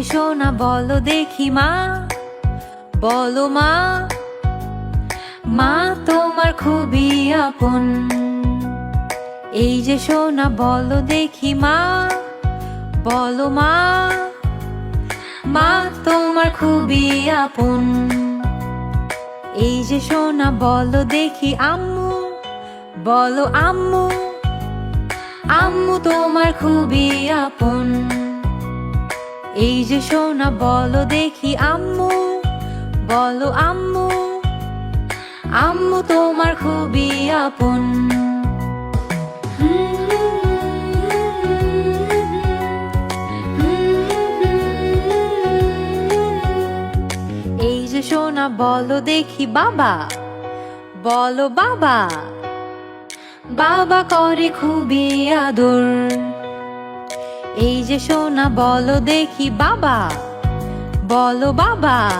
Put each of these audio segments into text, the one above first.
সোনা বলো দেখি মা, বলো মা। মা তোমার খুবই আপন। এই যে সোনা বলো দেখি মা, বলো মা। মা তোমার খুবই আপন। এই যে সোনা বলো দেখি আম্মু, বলো আম্মু। আম্মু তোমার খুবই আপন। এই যে সোনা, বলো দেখি আম্মু, বলো আম্মু আম্মু তোমার খুবই আপন। এই যে সোনা, বলো দেখি বাবা, বলো বাবা বাবা করে খুবই আদর। এই যে সোনা, বলো দেখি বাবা, বলো বাবা।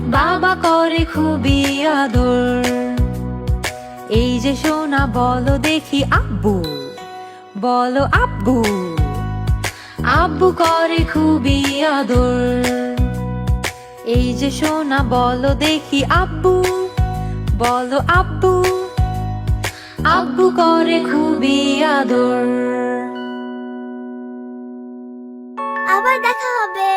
বাবা করে খুবই আদর। এই যে সোনা, বলো দেখি আব্বু, বলো আব্বু। আব্বু করে খুবই আদর। এই যে সোনা, বলো দেখি আব্বু, বলো আব্বু। আব্বু করে খুবই আদর। আবার দেখা হবে।